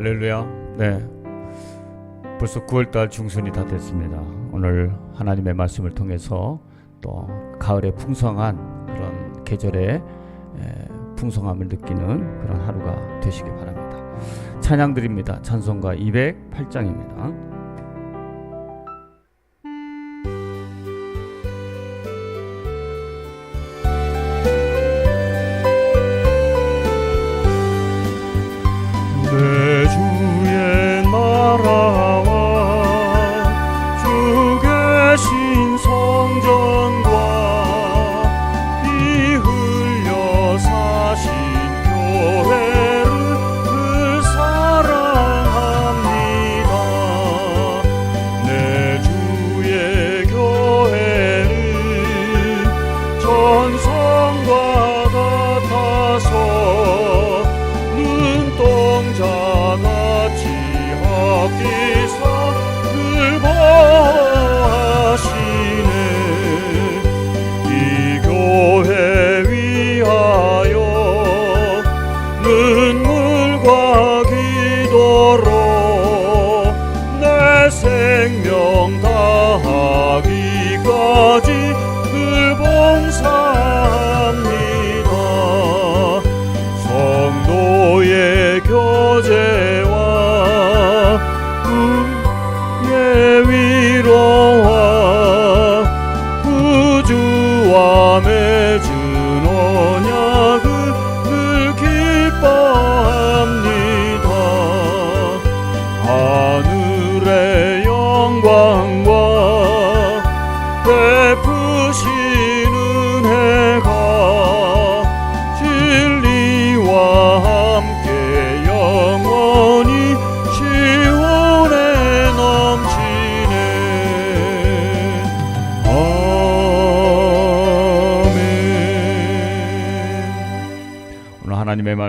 할렐루야. 네. 벌써 9월달 중순이 다 됐습니다. 오늘 하나님의 말씀을 통해서 또 가을의 풍성한 그런 계절의 에, 풍성함을 느끼는 그런 하루가 되시기 바랍니다. 찬양 드립니다. 찬송가 208장입니다.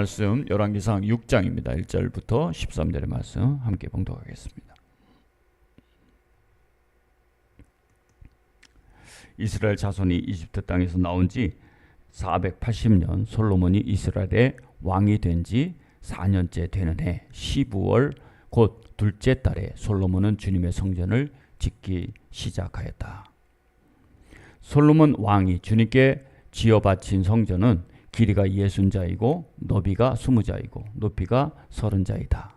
말씀 열왕기상 6장입니다 1절부터 13절의 말씀 함께 봉독하겠습니다 이스라엘 자손이 이집트 땅에서 나온 지 480년 솔로몬이 이스라엘의 왕이 된 지 4년째 되는 해 12월 곧 둘째 달에 솔로몬은 주님의 성전을 짓기 시작하였다. 솔로몬 왕이 주님께 지어 바친 성전은 길이가 60자이고 너비가 20자이고 높이가 30자이다.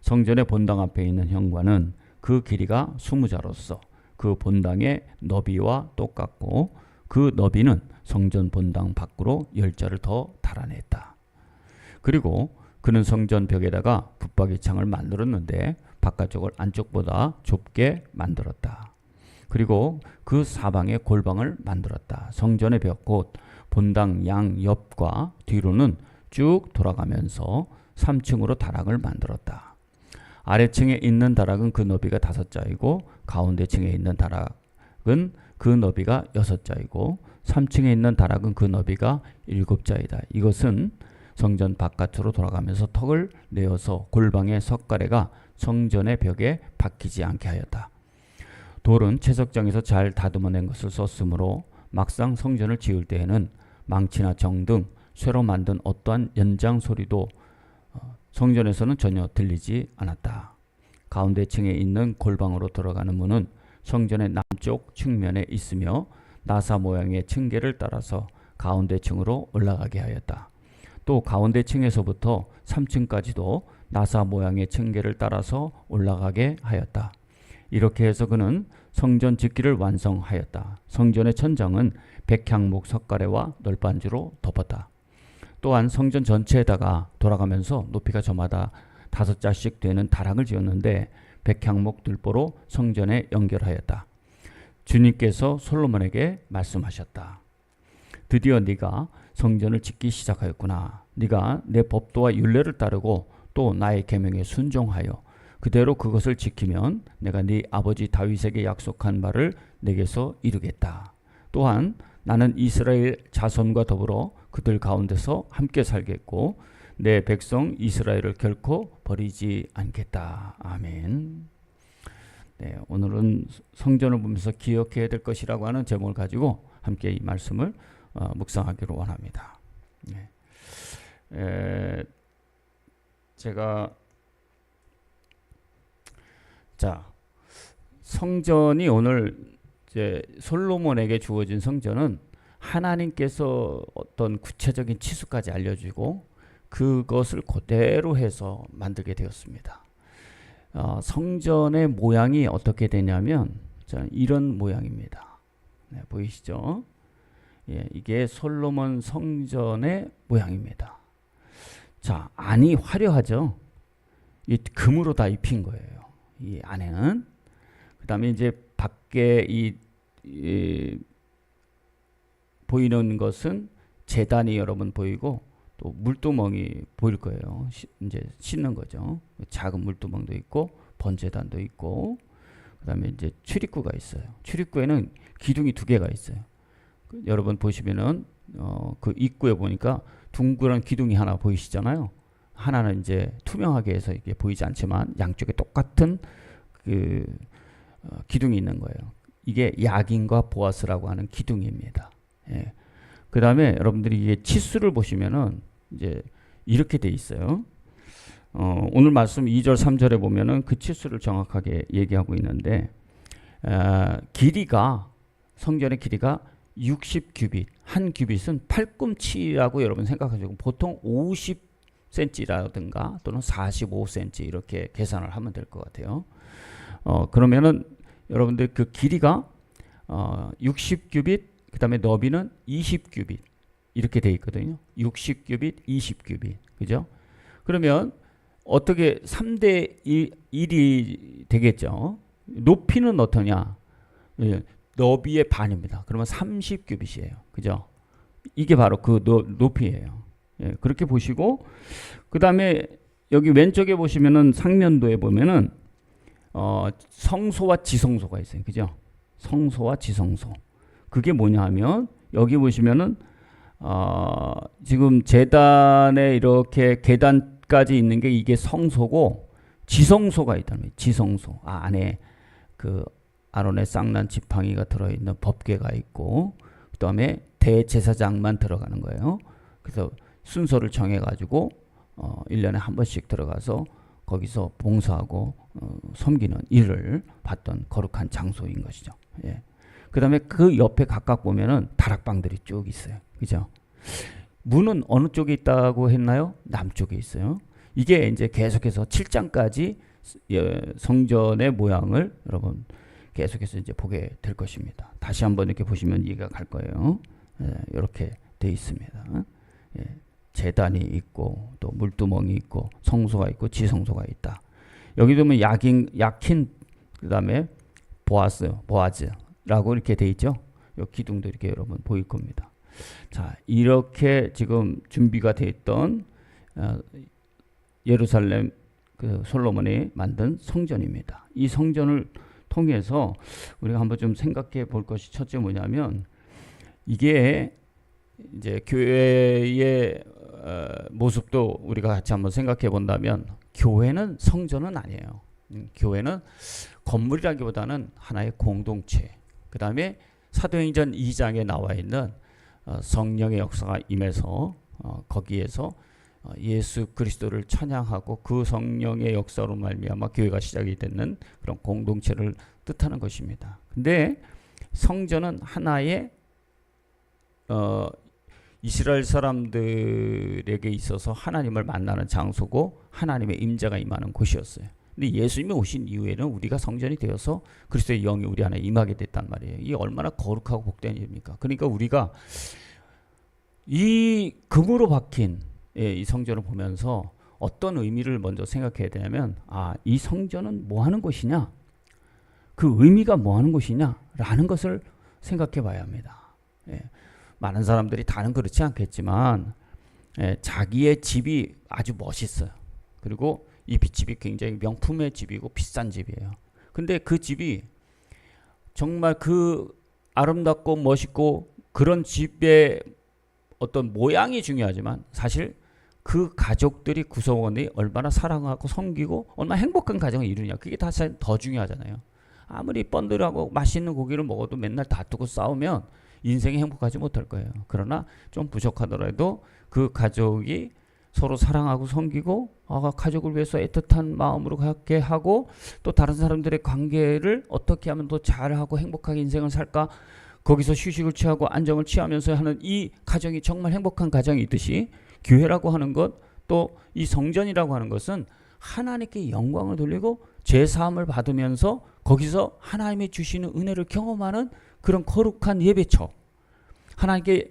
성전의 본당 앞에 있는 현관은 그 길이가 20자로서 그 본당의 너비와 똑같고 그 너비는 성전 본당 밖으로 열자를 더 달아냈다. 그리고 그는 성전 벽에다가 붙박이 창을 만들었는데 바깥쪽을 안쪽보다 좁게 만들었다. 그리고 그 사방에 골방을 만들었다. 성전의 벽 곧 본당 양 옆과 뒤로는 쭉 돌아가면서 3층으로 다락을 만들었다. 아래층에 있는 다락은 그 너비가 다섯 자이고 가운데 층에 있는 다락은 그 너비가 여섯 자이고 3층에 있는 다락은 그 너비가 일곱 자이다. 이것은 성전 바깥으로 돌아가면서 턱을 내어서 골방의 석가래가 성전의 벽에 박히지 않게 하였다. 돌은 채석장에서 잘 다듬어낸 것을 썼으므로 막상 성전을 지을 때에는 망치나 정 등 쇠로 만든 어떠한 연장 소리도 어, 성전에서는 전혀 들리지 않았다. 가운데 층에 있는 골방으로 들어가는 문은 성전의 남쪽 측면에 있으며 나사 모양의 층계를 따라서 가운데 층으로 올라가게 하였다. 또 가운데 층에서부터 3층까지도 나사 모양의 층계를 따라서 올라가게 하였다. 이렇게 해서 그는 성전 짓기를 완성하였다. 성전의 천장은 백향목 석가래와 널빤지로 덮었다. 또한 성전 전체에다가 돌아가면서 높이가 저마다 다섯 자씩 되는 다락을 지었는데 백향목 들보로 성전에 연결하였다. 주님께서 솔로몬에게 말씀하셨다. 드디어 네가 성전을 짓기 시작하였구나. 네가 내 법도와 율례를 따르고 또 나의 계명에 순종하여 그대로 그것을 지키면 내가 네 아버지 다윗에게 약속한 말을 내게서 이루겠다. 또한 나는 이스라엘 자손과 더불어 그들 가운데서 함께 살겠고 내 백성 이스라엘을 결코 버리지 않겠다. 아멘. 네, 오늘은 성전을 보면서 기억해야 될 것이라고 하는 제목을 가지고 함께 이 말씀을 어, 묵상하기로 원합니다. 네. 에, 제가 자, 성전이 오늘 이제 솔로몬에게 주어진 성전은 하나님께서 어떤 구체적인 치수까지 알려주고 그것을 그대로 해서 만들게 되었습니다. 어, 성전의 모양이 어떻게 되냐면 자, 이런 모양입니다. 네, 보이시죠? 예, 이게 솔로몬 성전의 모양입니다. 자, 안이 화려하죠? 이 금으로 다 입힌 거예요. 이 안에는. 그 다음에 이제 밖에 이, 이 보이는 것은 재단이 여러분 보이고 또 물두멍이 보일 거예요. 시, 이제 씻는 거죠. 작은 물두멍도 있고 번제단도 있고 그다음에 이제 출입구가 있어요. 출입구에는 기둥이 두 개가 있어요. 그 여러분 보시면은 어, 그 입구에 보니까 둥그런 기둥이 하나 보이시잖아요. 하나는 이제 투명하게 해서 이게 보이지 않지만 양쪽에 똑같은 그 어, 기둥이 있는 거예요. 이게 야긴과 보아스라고 하는 기둥입니다. 예. 그 다음에 여러분들이 이게 치수를 보시면은 이제 이렇게 돼 있어요. 어, 오늘 말씀 2절, 3절에 보면은 그 치수를 정확하게 얘기하고 있는데, 어, 길이가, 성전의 길이가 60 규빗, 한 규빗은 팔꿈치라고 여러분 생각하시고, 보통 50cm라든가 또는 45cm 이렇게 계산을 하면 될 것 같아요. 어, 그러면은 여러분들 그 길이가 어, 60규빗, 그 다음에 너비는 20규빗 이렇게 돼 있거든요. 60규빗, 20규빗, 그죠? 그러면 어떻게 3대 1, 1이 되겠죠? 높이는 어떠냐? 예, 너비의 반입니다. 그러면 30규빗이에요. 그죠? 이게 바로 그 노, 높이예요. 예, 그렇게 보시고 그 다음에 여기 왼쪽에 보시면은 상면도에 보면은 어, 성소와 지성소가 있어요. 그죠? 성소와 지성소. 그게 뭐냐 하면 여기 보시면은 어, 지금 재단에 이렇게 계단까지 있는 게 이게 성소고 지성소가 거예요. 지성소. 아, 안에 그 아론의 쌍난 지팡이가 들어있는 법궤가 있고 그 다음에 대제사장만 들어가는 거예요. 그래서 순서를 정해가지고 어, 1년에 한 번씩 들어가서 거기서 봉사하고 어, 섬기는 일을 받던 거룩한 장소인 것이죠. 예. 그 다음에 그 옆에 각각 보면은 다락방들이 쭉 있어요. 그죠? 문은 어느 쪽에 있다고 했나요? 남쪽에 있어요. 이게 이제 계속해서 7장까지 예, 성전의 모양을 여러분 계속해서 이제 보게 될 것입니다. 다시 한번 이렇게 보시면 이해가 갈 거예요. 예, 이렇게 돼 있습니다. 예, 재단이 있고 또 물두멍이 있고 성소가 있고 지성소가 있다. 여기 보면 약인 약힌 그다음에 보아스 보아즈라고 이렇게 돼 있죠. 요 기둥도 이렇게 여러분 보일 겁니다. 자 이렇게 지금 준비가 돼 있던 어, 예루살렘 그 솔로몬이 만든 성전입니다. 이 성전을 통해서 우리가 한번 좀 생각해 볼 것이 첫째 뭐냐면 이게 이제 교회의 어, 모습도 우리가 같이 한번 생각해 본다면 교회는 성전은 아니에요. 음, 교회는 건물이라기보다는 하나의 공동체. 그 다음에 사도행전 2장에 나와 있는 어, 성령의 역사가 임해서 어, 거기에서 어, 예수 그리스도를 찬양하고 그 성령의 역사로 말미암아 교회가 시작이 되는 그런 공동체를 뜻하는 것입니다. 근데 성전은 하나의 어, 이스라엘 사람들에게 있어서 하나님을 만나는 장소고 하나님의 임재가 임하는 곳이었어요. 근데 예수님이 오신 이후에는 우리가 성전이 되어서 그리스도의 영이 우리 안에 임하게 됐단 말이에요. 이 얼마나 거룩하고 복된 일입니까? 그러니까 우리가 이 금으로 박힌 예, 이 성전을 보면서 어떤 의미를 먼저 생각해야 되냐면 아, 이 성전은 뭐 하는 곳이냐? 그 의미가 뭐 하는 곳이냐라는 것을 생각해 봐야 합니다. 예, 많은 사람들이 다는 그렇지 않겠지만 예, 자기의 집이 아주 멋있어요. 그리고 이 집이 굉장히 명품의 집이고 비싼 집이에요. 근데 그 집이 정말 그 아름답고 멋있고 그런 집의 어떤 모양이 중요하지만 사실 그 가족들이 구성원이 얼마나 사랑하고 섬기고 얼마나 행복한 가정을 이루냐 그게 다더 중요하잖아요. 아무리 번들하고 맛있는 고기를 먹어도 맨날 다투고 싸우면 인생이 행복하지 못할 거예요. 그러나 좀 부족하더라도 그 가족이 서로 사랑하고 섬기고 아, 가족을 위해서 애틋한 마음으로 갖게 하고 또 다른 사람들의 관계를 어떻게 하면 더 잘하고 행복하게 인생을 살까 거기서 휴식을 취하고 안정을 취하면서 하는 이 가정이 정말 행복한 가정이 있듯이 교회라고 하는 것 또 이 성전이라고 하는 것은 하나님께 영광을 돌리고 죄 사함을 받으면서 거기서 하나님이 주시는 은혜를 경험하는 그런 거룩한 예배처 하나님께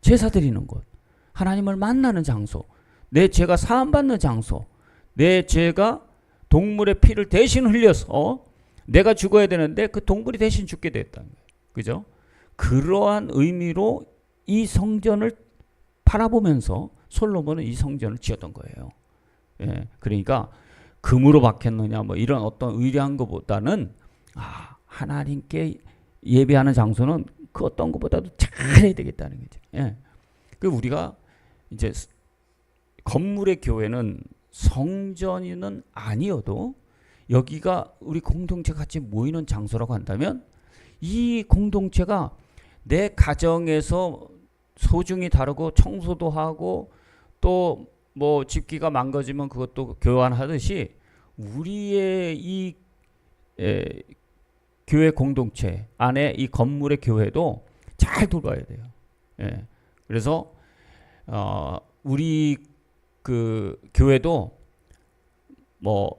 제사 드리는 곳 하나님을 만나는 장소 내 죄가 사함받는 장소 내 죄가 동물의 피를 대신 흘려서 내가 죽어야 되는데 그 동물이 대신 죽게 됐다는 거예요. 그죠? 그러한 의미로 이 성전을 바라보면서 솔로몬은 이 성전을 지었던 거예요. 예, 그러니까 금으로 박혔느냐 뭐 이런 어떤 의뢰한 것보다는 아 하나님께 예배하는 장소는 그 어떤 것보다도 잘해야 되겠다는 거죠. 예, 그 우리가 이제 스- 건물의 교회는 성전이는 아니어도 여기가 우리 공동체 같이 모이는 장소라고 한다면 이 공동체가 내 가정에서 소중히 다루고 청소도 하고 또 뭐 집기가 망가지면 그것도 교환하듯이 우리의 이 에, 교회 공동체 안에 이 건물의 교회도 잘 돌봐야 돼요. 예. 그래서 어, 우리 그 교회도 뭐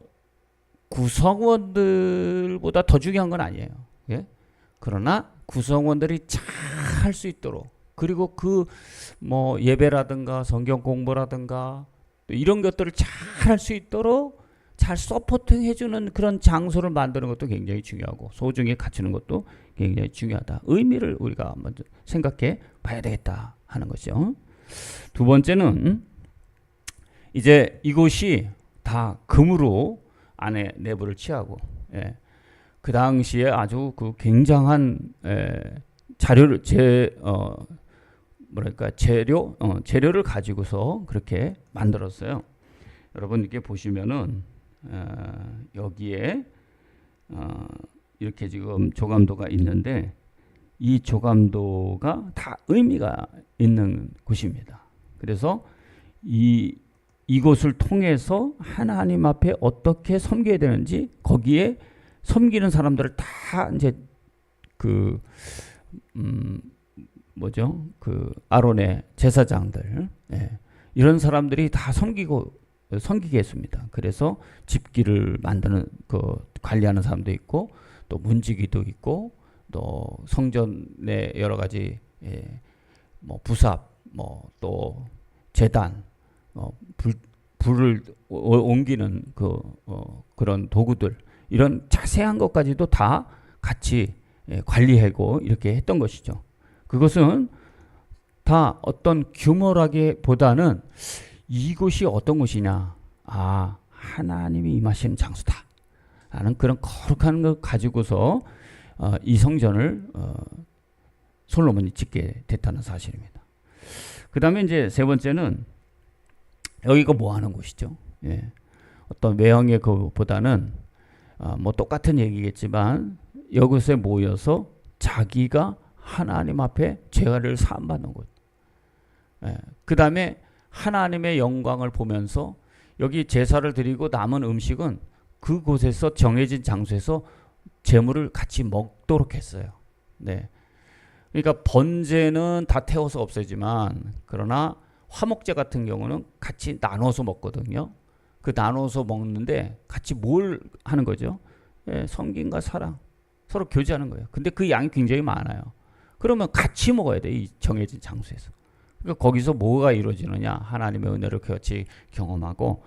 구성원들보다 더 중요한 건 아니에요. 예? 그러나 구성원들이 잘 할 수 있도록 그리고 그 뭐 예배라든가 성경 공부라든가 또 이런 것들을 잘 할 수 있도록 잘 서포팅 해주는 그런 장소를 만드는 것도 굉장히 중요하고 소중히 갖추는 것도 굉장히 중요하다. 의미를 우리가 먼저 생각해 봐야 되겠다 하는 거죠. 두 번째는 이제 이곳이 다 금으로 안에 내부를 취하고 예. 그 당시에 아주 그 굉장한 에, 자료를 제 어, 뭐랄까 재료 어, 재료를 가지고서 그렇게 만들었어요. 여러분 이렇게 보시면은 어, 여기에 어, 이렇게 지금 조감도가 있는데 이 조감도가 다 의미가 있는 곳입니다. 그래서 이 이곳을 통해서 하나님 앞에 어떻게 섬겨야 되는지 거기에 섬기는 사람들을 다 이제 그 음, 뭐죠? 그 아론의 제사장들 예. 이런 사람들이 다 섬기고 섬기게 했습니다. 그래서 집기를 만드는 그 관리하는 사람도 있고 또 문지기도 있고 또 성전의 여러 가지 예, 뭐 부삽 뭐 또 재단 어, 불 불을 오- 옮기는 그 어, 그런 도구들 이런 자세한 것까지도 다 같이 예, 관리하고 이렇게 했던 것이죠. 그것은 다 어떤 규모라기보다는 이곳이 어떤 곳이냐. 아, 하나님이 임하시는 장소다. 라는 그런 거룩한 것 가지고서 어, 이 성전을 어, 솔로몬이 짓게 됐다는 사실입니다. 그 다음에 이제 세 번째는 여기가 뭐 하는 곳이죠? 예. 어떤 외형의 그보다는 아, 뭐 똑같은 얘기겠지만 여기서 모여서 자기가 하나님 앞에 죄를 사함받는 곳. 예. 그 다음에 하나님의 영광을 보면서 여기 제사를 드리고 남은 음식은 그곳에서 정해진 장소에서 재물을 같이 먹도록 했어요. 네. 그러니까 번제는 다 태워서 없애지만 그러나 화목제 같은 경우는 같이 나눠서 먹거든요. 그 나눠서 먹는데 같이 뭘 하는 거죠? 예, 성김과 사랑 서로 교제하는 거예요. 근데 그 양이 굉장히 많아요. 그러면 같이 먹어야 돼. 이 정해진 장소에서. 그러니까 거기서 뭐가 이루어지느냐? 하나님의 은혜를 같이 경험하고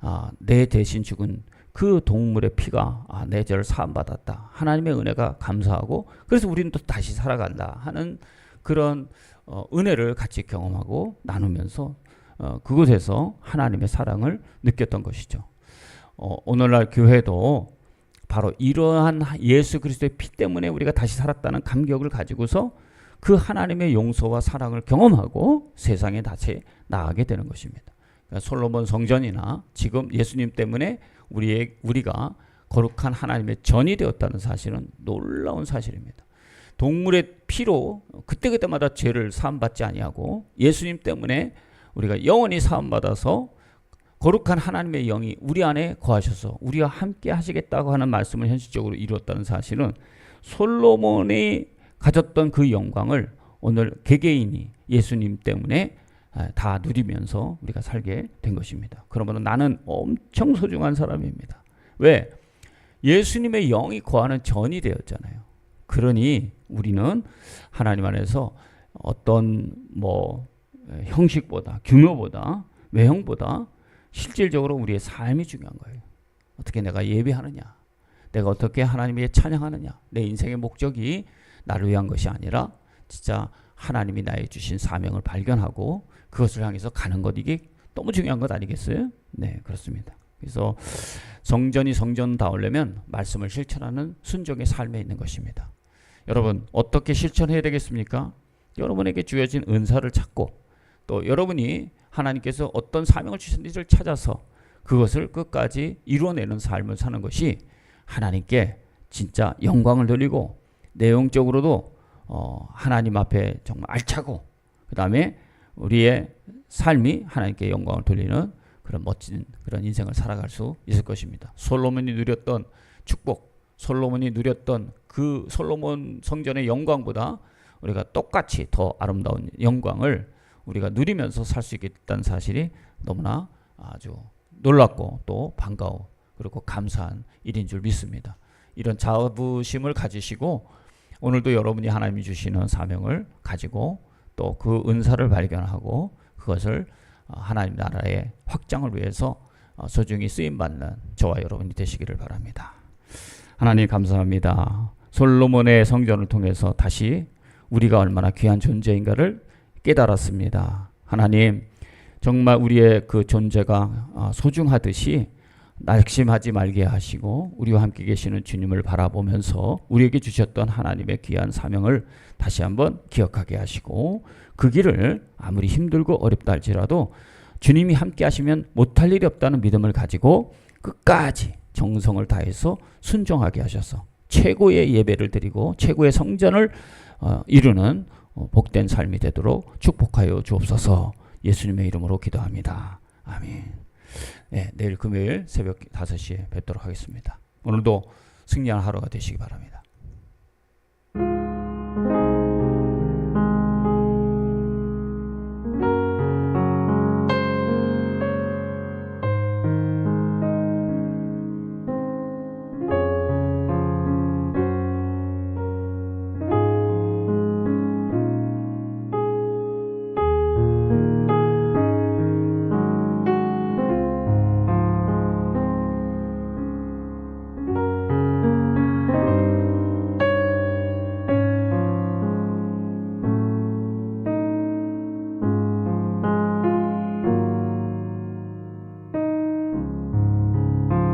아, 내 대신 죽은 그 동물의 피가 아, 내 죄를 사함 받았다. 하나님의 은혜가 감사하고 그래서 우리는 또 다시 살아간다 하는 그런 어, 은혜를 같이 경험하고 나누면서 어, 그곳에서 하나님의 사랑을 느꼈던 것이죠. 어, 오늘날 교회도 바로 이러한 예수 그리스도의 피 때문에 우리가 다시 살았다는 감격을 가지고서 그 하나님의 용서와 사랑을 경험하고 세상에 다시 나가게 되는 것입니다. 그러니까 솔로몬 성전이나 지금 예수님 때문에 우리의 우리가 거룩한 하나님의 전이 되었다는 사실은 놀라운 사실입니다. 동물의 피로 그때그때마다 죄를 사함받지 아니하고 예수님 때문에 우리가 영원히 사함 받아서 거룩한 하나님의 영이 우리 안에 거하셔서 우리와 함께 하시겠다고 하는 말씀을 현실적으로 이루었다는 사실은 솔로몬이 가졌던 그 영광을 오늘 개개인이 예수님 때문에 아, 다 누리면서 우리가 살게 된 것입니다. 그러므로 나는 엄청 소중한 사람입니다. 왜? 예수님의 영이 거하는 전이 되었잖아요. 그러니 우리는 하나님 안에서 어떤 뭐 형식보다 규모보다 외형보다 실질적으로 우리의 삶이 중요한 거예요. 어떻게 내가 예배하느냐, 내가 어떻게 하나님의 찬양하느냐, 내 인생의 목적이 나를 위한 것이 아니라 진짜 하나님이 나에 주신 사명을 발견하고 그것을 향해서 가는 것 이게 너무 중요한 것 아니겠어요? 네, 그렇습니다. 그래서 성전이 성전다우려면 말씀을 실천하는 순종의 삶에 있는 것입니다. 여러분 어떻게 실천해야 되겠습니까? 여러분에게 주어진 은사를 찾고 또 여러분이 하나님께서 어떤 사명을 주셨는지를 찾아서 그것을 끝까지 이루어내는 삶을 사는 것이 하나님께 진짜 영광을 돌리고 내용적으로도 어, 하나님 앞에 정말 알차고 그 다음에 우리의 삶이 하나님께 영광을 돌리는 그런 멋진 그런 인생을 살아갈 수 있을 것입니다. 솔로몬이 누렸던 축복, 솔로몬이 누렸던 그 솔로몬 성전의 영광보다 우리가 똑같이 더 아름다운 영광을 우리가 누리면서 살 수 있겠다는 사실이 너무나 아주 놀랍고 또 반가워 그리고 감사한 일인 줄 믿습니다. 이런 자부심을 가지시고 오늘도 여러분이 하나님이 주시는 사명을 가지고 또 그 은사를 발견하고 그것을 어, 하나님 나라의 확장을 위해서 어, 소중히 쓰임 받는 저와 여러분이 되시기를 바랍니다. 하나님 감사합니다. 솔로몬의 성전을 통해서 다시 우리가 얼마나 귀한 존재인가를 깨달았습니다. 하나님 정말 우리의 그 존재가 어, 소중하듯이 낙심하지 말게 하시고 우리와 함께 계시는 주님을 바라보면서 우리에게 주셨던 하나님의 귀한 사명을 다시 한번 기억하게 하시고 그 길을 아무리 힘들고 어렵다 할지라도 주님이 함께 하시면 못할 일이 없다는 믿음을 가지고 끝까지 정성을 다해서 순종하게 하셔서 최고의 예배를 드리고 최고의 성전을 어, 이루는 어, 복된 삶이 되도록 축복하여 주옵소서 예수님의 이름으로 기도합니다. 아멘. 네, 내일 금요일 새벽 5시에 뵙도록 하겠습니다. 오늘도 승리한 하루가 되시기 바랍니다.